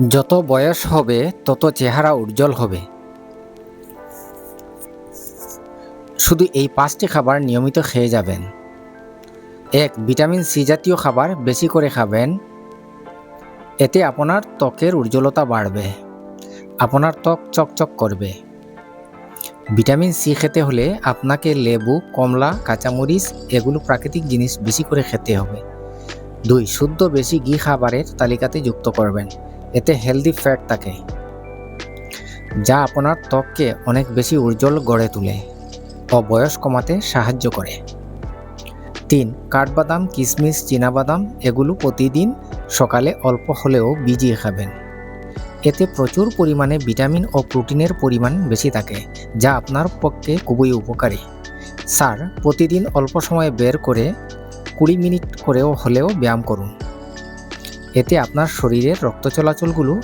যত বয়স হবে, তত চেহারা উজ্জ্বল হবে। শুধু এই পাঁচটি খাবার নিয়মিত খেয়ে যাবেন। এক, ভিটামিন সি জাতীয় খাবার বেশি করে খাবেন। এতে আপনার ত্বকের উজ্জ্বলতা বাড়বে। আপনার ত্বক চকচক করবে। ভিটামিন সি খেতে হলে আপনাকে লেবু, কমলা, কাঁচামরিচ এগুলো প্রাকৃতিক জিনিস বেশি করে খেতে হবে। দুই, শুদ্ধ বেশি ঘি খাবারের তালিকাতে যুক্ত করবেন। এতে হেলদি ফ্যাট থাকে, যা আপনার ত্বককে অনেক বেশি উজ্জ্বল গড়ে তোলে ও বয়স কমাতে সাহায্য করে। তিন, কাঠবাদাম কিশমিশ চীনাবাদাম এগুলো প্রতিদিন সকালে অল্প হলেও ভিজিয়ে খাবেন। এতে প্রচুর পরিমাণে ভিটামিন ও প্রোটিনের পরিমাণ বেশি থাকে, যা আপনার পক্ষে খুবই উপকারী। স্যার প্রতিদিন অল্প সময় বের করে কুড়ি মিনিট করেও হলেও ব্যায়াম করুন। এতে আপনার শরীরের রক্ত চলাচলগুলো